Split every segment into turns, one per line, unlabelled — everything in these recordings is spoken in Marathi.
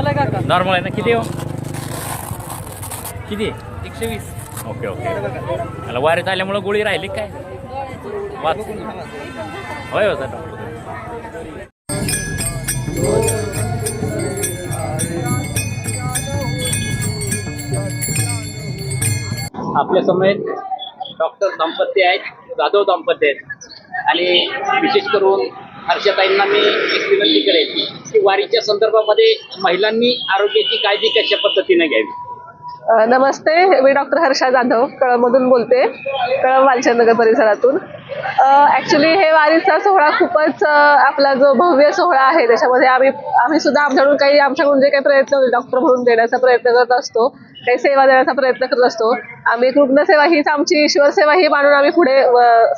नॉर्मल आहे का
नॉर्मल आहे ना? किती हो? किती?
एकशे वीस.
Okay okay. मला वारीत आल्यामुळं गोळी राहिली काय? वाच. होय हो सर आपल्यासमोर डॉक्टर दाम्पत्य आहेत जाधव दाम्पत्य आहेत. आणि विशेष करून हर्षताईंना मी एक विनंती करेल की वारीच्या संदर्भामध्ये महिलांनी आरोग्याची काळजी कशा पद्धतीने घ्यावी?
नमस्ते मी डॉक्टर हर्षा जाधव कळमधून बोलते कळम वालचंदनगर परिसरातून. ॲक्च्युली हे वारीचा सोहळा खूपच आपला जो भव्य सोहळा आहे त्याच्यामध्ये आम्ही आम्ही सुद्धा आमच्याकडून काही आमच्याकडून जे काही प्रयत्न होईल डॉक्टर म्हणून देण्याचा प्रयत्न करत असतो. काही सेवा देण्याचा प्रयत्न करत असतो. आम्ही एक रुग्णसेवा हीच आमची ईश्वर सेवा ही मानून आम्ही पुढे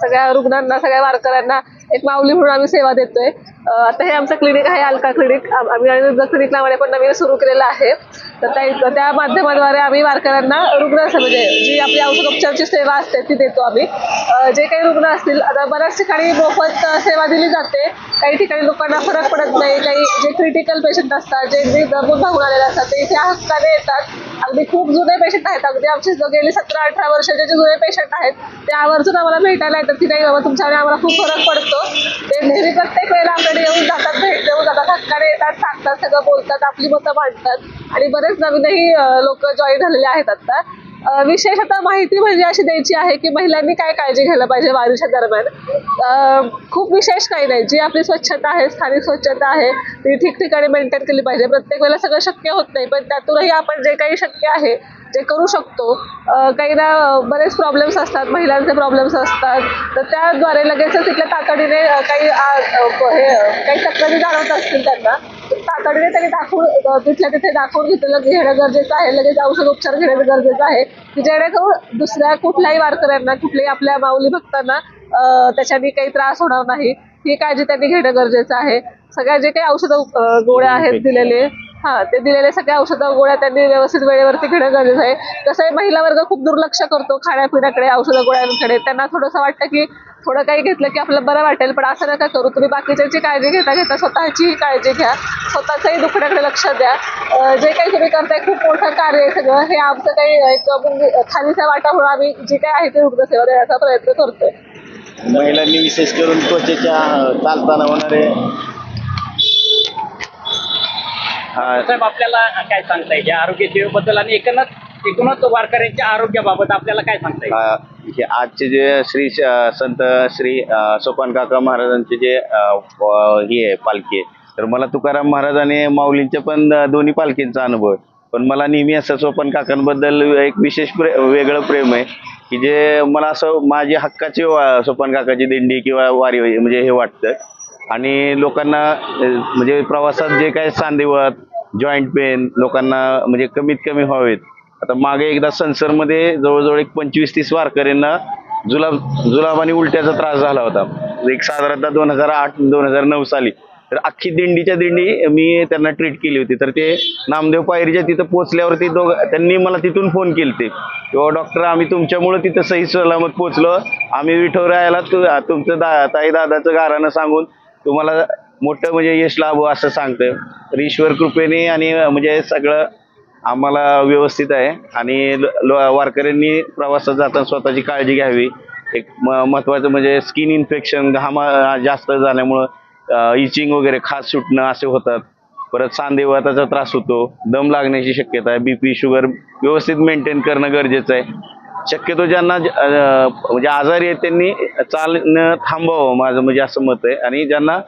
सगळ्या रुग्णांना सगळ्या वारकऱ्यांना एक माऊली म्हणून आम्ही सेवा देतोय. आता हे आमचं क्लिनिक आहे अलका क्लिनिक आम्ही आयुर्वेद क्लिनिक नावाने पण नवीन सुरू केलेलं आहे. तर त्या त्या माध्यमाद्वारे आम्ही वारकऱ्यांना रुग्ण म्हणजे जी आपली औषधोपचारची सेवा असते ती देतो आम्ही. जे काही रुग्ण असतील आता बऱ्याच ठिकाणी मोफत सेवा दिली जाते. काही ठिकाणी लोकांना फरक पडत नाही. काही जे क्रिटिकल पेशंट असतात जे जे दबून भागून आलेले असतात ते इथे हक्काने येतात. अगदी खूप जुने पेशंट आहेत. अगदी आमचे गेले सतरा अठरा वर्षाचे जे जुने पेशंट आहेत ते आवर्जून आम्हाला भेटायला येतात की नाही बाबा तुमच्याकडे आम्हाला खूप फरक पडतो. ते नेहमी प्रत्येक वेळेला आपल्याकडे येऊन जातात भेट देऊन जातात हक्काने येतात सांगतात सगळं बोलतात आपली मतं मांडतात. आणि बरेच नवीनही लोक जॉईन झालेले आहेत आता. विशेषतः विशेष आता माहिती म्हणजे अशी द्यायची आहे की महिलांनी काय काळजी घ्यायला पाहिजे वारीच्या दरम्यान. खूप विशेष काही नाही. जी आपली स्वच्छता आहे स्थानिक स्वच्छता आहे ती ठिकठिकाणी मेंटेन केली पाहिजे. प्रत्येक वेळेला सगळं शक्य होत नाही पण त्यातूनही आपण जे काही शक्य आहे जे करू शकतो. अ, काही ना बरेच प्रॉब्लेम्स असतात महिलांचे प्रॉब्लेम्स असतात. तर त्याद्वारे लगेचच तिथल्या तातडीने काही हे काही तक्रारी जाणवत असतील त्यांना तातडीने त्यांनी दाखवून तिथल्या तिथे दाखवून घेतलं घेणं गरजेचं आहे. लगेच औषध उपचार घेणं गरजेचं आहे. की जेणेकरून दुसऱ्या कुठल्याही वारकऱ्यांना कुठल्याही आपल्या माऊली भक्तांना त्याच्याने काही त्रास होणार नाही. ही काळजी त्यांनी घेणं गरजेचं आहे. सगळ्या जे काही औषध गोळ्या आहेत दिलेले हा ते दिलेल्या सगळ्या औषधं गोळ्या त्यांनी व्यवस्थित वेळेवरती घेणं गरजेचं आहे. कसं आहे महिला वर्ग खूप दुर्लक्ष करतो खाण्यापिण्याकडे औषध गोळ्यांकडे. त्यांना थोडंसं वाटतं की थोडं काही घेतलं की आपल्याला बरं वाटेल पण असं नका करू. तुम्ही बाकीच्यांची काळजी घेता घेता स्वतःचीही काळजी घ्या. स्वतःच्याही दुखण्याकडे लक्ष द्या. जे काही तुम्ही करताय खूप मोठं कार्य आहे सगळं. हे आमचं काही एक म्हणजे खालीचा वाटा म्हणून आम्ही जी काही आहे ते रुग्णसेवा देण्याचा प्रयत्न करतोय.
महिलांनी विशेष करून त्वचेच्या चालताना होणारे
साहेब आपल्याला काय सांगता येईल? या आरोग्य सेवेबद्दल आणि एकूणच एकूणच वारकऱ्यांच्या आरोग्याबाबत आपल्याला काय सांगता येईल?
हा, हे आजचे जे श्री संत श्री अं, सोपान काका महाराजांचे जे अं, हे आहे पालखी आहे तर मला तुकाराम महाराज आणि माऊलींच्या पण अं, दोन्ही पालखींचा अनुभव आहे. पण मला नेहमी असं सोपान काकांबद्दल एक विशेष प्रे वेगळं प्रेम आहे की जे मला असं माझी हक्काची वा- सोपान काकाची दिंडी किंवा वारी म्हणजे हे वाटतं आणि लोकांना म्हणजे प्रवासात जे काय सांधेवत जॉईंट पेन लोकांना म्हणजे कमीत कमी व्हावेत. आता मागे एकदा संसरमध्ये जवळजवळ एक पंचवीस तीस वारकऱ्यांना जुलाब जुलाब आणि उलट्याचा त्रास झाला होता. एक साधारणतः दोन हजार आठ दोन हजार नऊ साली. तर अख्खी दिंडीच्या दिंडी मी त्यांना ट्रीट केली होती. तर ते नामदेव पायरीच्या तिथं पोहोचल्यावरती दोघ त्यांनी मला तिथून फोन केले ते किंवा डॉक्टर आम्ही तुमच्यामुळं तिथं सही सलामत पोहोचलो. आम्ही विठोरायाला तु तुमचं दा ताई दादाचं गारानं सांगून तुम्हाला मोठं म्हणजे यश लाभो असं सांगतं तर ईश्वर कृपेने आणि म्हणजे सगळं आम्हाला व्यवस्थित आहे. आणि वारकऱ्यांनी प्रवासात जाताना स्वतःची काळजी घ्यावी. एक महत्त्वाचं म्हणजे स्किन इन्फेक्शन घामा जास्त झाल्यामुळं इचिंग वगैरे खास सुटणं असे होतात. परत सांधेवाताचा त्रास होतो. दम लागण्याची शक्यता आहे. बी पी शुगर व्यवस्थित मेंटेन करणं गरजेचं आहे. शक्यतो ज्यांना म्हणजे आजारी आहेत त्यांनी चालणं थांबावं माझं म्हणजे असं मत आहे. आणि ज्यांना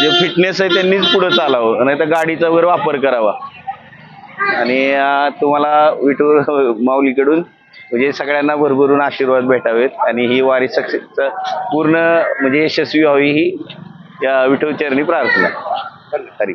जे फिटनेस आहे त्यांनीच पुढं चालावं नाही तर गाडीचा वगैरे वापर करावा. आणि तुम्हाला विठू माऊलीकडून म्हणजे सगळ्यांना भरभरून आशीर्वाद भेटावेत. आणि ही वारी सक्सेस पूर्ण म्हणजे यशस्वी व्हावी ही या विठू चरणी प्रार्थना. हरी